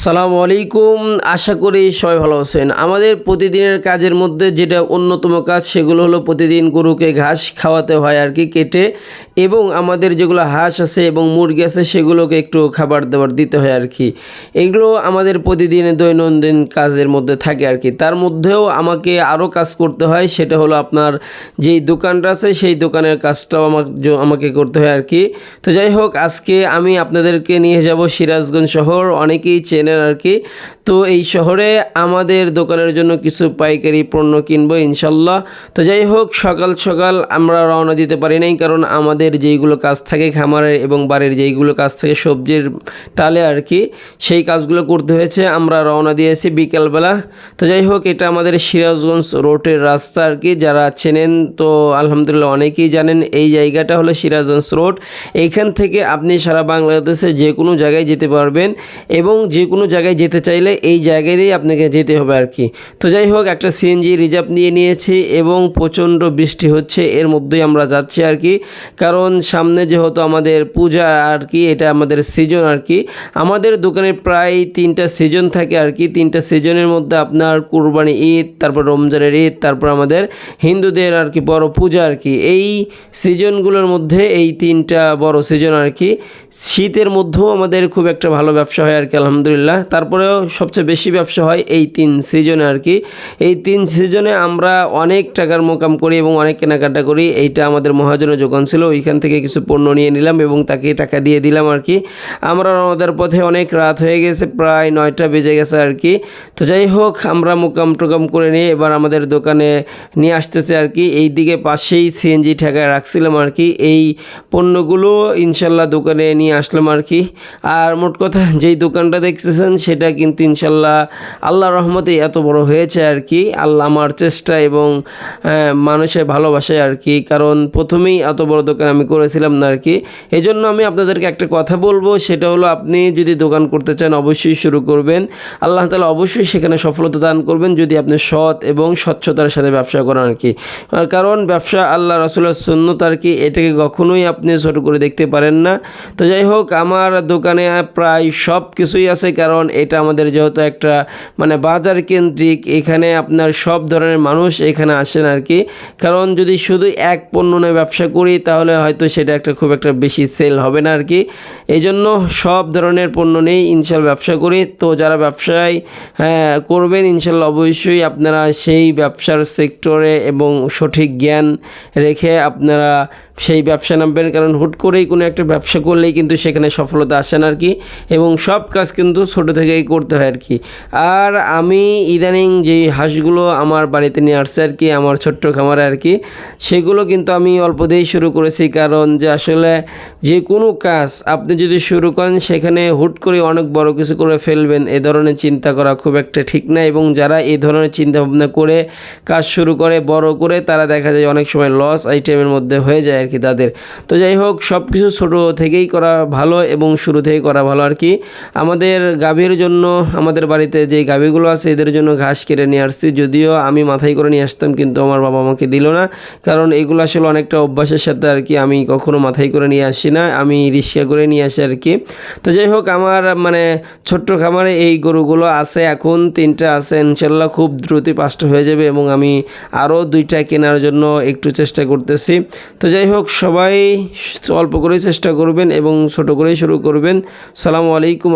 সালামু আলাইকুম। আশা করি সবাই ভালো আছেন। আমাদের প্রতিদিনের কাজের মধ্যে যেটা অন্যতম কাজ, সেগুলো হলো প্রতিদিন গরুকে ঘাস খাওয়াতে হয় আর কি কেটে, এবং আমাদের যেগুলো হাঁস আছে এবং মুরগি আছে, সেগুলোকে একটু খাবার দাবার দিতে হয় আর কি। এগুলো আমাদের প্রতিদিনের দৈনন্দিন কাজের মধ্যে থাকে আর কি। তার মধ্যেও আমাকে আরও কাজ করতে হয়, সেটা হলো আপনার যেই দোকানটা আছে, সেই দোকানের কাজটাও আমাকে আমাকে করতে হয় আর কি। তো যাই হোক, আজকে আমি আপনাদেরকে নিয়ে যাব সিরাজগঞ্জ শহর। অনেকেই চেনেন আর কি। তো এই শহরে আমাদের দোকানের জন্য কিছু পাইকারি পণ্য কিনবো ইনশাল্লাহ। তো যাই হোক, সকাল সকাল আমরা রওনা দিতে পারি নাই কারণ আমাদের যেইগুলো কাজ থাকে খামারের এবং বাড়ির যেইগুলো কাজ থাকে সবজির টালে আর কি, সেই কাজগুলো করতে হয়েছে। আমরা রওনা দিয়েছি বিকালবেলা। তো যাই হোক, এটা আমাদের সিরাজগঞ্জ রোডের রাস্তা আর কি, যারা চেনেন তো আলহামদুলিল্লাহ অনেকেই জানেন এই জায়গাটা হলো সিরাজগঞ্জ রোড। এইখান থেকে আপনি সারা বাংলাদেশে যে কোনো জায়গায় যেতে পারবেন এবং যে কোনো জায়গায় যেতে চাইলে এই জায়গায় দিয়েই আপনাকে যেতে হবে আর কি। তো যাই হোক, একটা সিএনজি রিজার্ভ নিয়ে নিয়েছি এবং প্রচণ্ড বৃষ্টি হচ্ছে, এর মধ্যেই আমরা যাচ্ছি আর কি। কারণ সামনে যেহেতু আমাদের পূজা আর কি, এটা আমাদের সিজন আর কি, আমাদের দোকানে প্রায় তিনটা সিজন থাকে আর কি। তিনটা সিজনের মধ্যে আপনার কুরবানি ঈদ, তারপর রমজানের ঈদ, তারপর আমাদের হিন্দুদের আর কি বড় পূজা আর কি। এই সিজনগুলোর মধ্যে এই তিনটা বড় সিজন আর কি। শীতের মধ্যেও আমাদের খুব একটা ভালো ব্যবসা হয় আর কি, আলহামদুলিল্লাহ। তারপরেও সবচেয়ে বেশি ব্যবসা হয় এই তিন সিজনে আর কি। এই তিন সিজনে আমরা অনেক টাকার মোকাম করি এবং অনেক কেনাকাটা করি। এইটা আমাদের মহাজনের দোকান ছিল। ওইখান থেকে কিছু পণ্য নিয়ে নিলাম এবং তাকে টাকা দিয়ে দিলাম আর কি। আমরা আমাদের পথে অনেক রাত হয়ে গেছে, প্রায় নয়টা বেজে গেছে আর কি। তো যাই হোক, আমরা মোকাম টোকাম করে নিয়ে এবার আমাদের দোকানে নিয়ে আসতেছে আর কি। এই দিকে পাশেই সিএনজি ঠেকায় রাখছিলাম আর কি। এই পণ্যগুলো ইনশাল্লাহ দোকানে নিয়ে আসলাম আর কি। আর মোট কথা, যেই দোকানটা দেখতেছেন সেটা কিন্তু ইনশাল্লাহ আল্লাহ রহমতে এত বড় হয়েছে আর কি। আল্লাহ আমার চেষ্টা এবং মানুষের ভালোবাসায় আর কি। কারণ প্রথমেই এত বড় দোকান আমি করেছিলাম না আর কি। এই জন্য আমি আপনাদেরকে একটা কথা বলব, সেটা হলো আপনি যদি দোকান করতে চান, অবশ্যই শুরু করবেন। আল্লাহ তালা অবশ্যই সেখানে সফলতা দান করবেন যদি আপনি সৎ এবং স্বচ্ছতার সাথে ব্যবসা করেন আর কি। কারণ ব্যবসা আল্লাহ রসুল্লাহ সুন্নত আর কি, এটাকে কখনোই আপনি ছোট করে দেখতে পারেন না। তো যাই হোক, আমার দোকানে প্রায় সব কিছুই আছে। কারণ এটা আমাদের যেহেতু একটা মানে বাজার কেন্দ্রিক এখানে আপনার সব ধরনের মানুষ এখানে আসেন আর কি কারণ যদি শুধু এক পণ্য নিয়ে ব্যবসা করি তাহলে হয়তো সেটা একটা খুব একটা বেশি সেল হবে না আর কি এই জন্য সব ধরনের পণ্য নিয়েই ইনশাল ব্যবসা করি। তো যারা ব্যবসায় হ্যাঁ, করবেন ইনশাল্লাহ অবশ্যই আপনারা সেই ব্যবসার সেক্টরে এবং সঠিক জ্ঞান রেখে আপনারা সেই ব্যবসা নামবেন। কারণ হুট করেই কোনো একটা ব্যবসা করলেই কিন্তু সেখানে সফলতা আসে না আর কি এবং সব কাজ কিন্তু ছোট থেকেই করতে হয় আর কি আর আমি ইদানিং যে হাঁসগুলো আমার বাড়িতে নিয়ে আসছে আর কি আমার ছোট্ট খামারে আর কি সেগুলো কিন্তু আমি অল্প দিয়েই শুরু করেছি। কারণ যে আসলে যে কোনো কাজ আপনি যদি শুরু করেন, সেখানে হুট করে অনেক বড় কিছু করে ফেলবেন, এ ধরনের চিন্তা করা খুব একটা ঠিক না। এবং যারা এই ধরনের চিন্তা ভাবনা করে কাজ শুরু করে, বড় করে, তারা দেখা যায় অনেক সময় লস আইটেমের মধ্যে হয়ে যায় আর কি তাদের। তো যাই হোক সব কিছু ছোটো থেকেই করা ভালো এবং শুরু থেকেই করা ভালো আর কি আমাদের গাভীর জন্য আমাদের বাড়িতে যে গাভীগুলো আছে, এদের জন্য ঘাস কেটে নিয়ে আসছি। যদিও আমি মাথায় করে নিয়ে আসতাম, কিন্তু আমার বাবা আমাকে দিল না। কারণ এগুলো আসলে অনেকটা অভ্যাসের সাথে আর কি আমি কখনো মাথায় করে নিয়ে আসি না, আমি রিক্সা করে নিয়ে আসি আর কি। তো যাই হোক, আমার মানে ছোট্ট খামারে এই গরুগুলো আছে, এখন তিনটা আছে। ইনশাল্লাহ খুব দ্রুতই পাঁচটা হয়ে যাবে এবং আমি আরও দুইটা কেনার জন্য একটু চেষ্টা করতেছি। তো যাই হোক, সবাই অল্প করেই চেষ্টা করবেন এবং ছোট করেই শুরু করবেন। সালামু আলাইকুম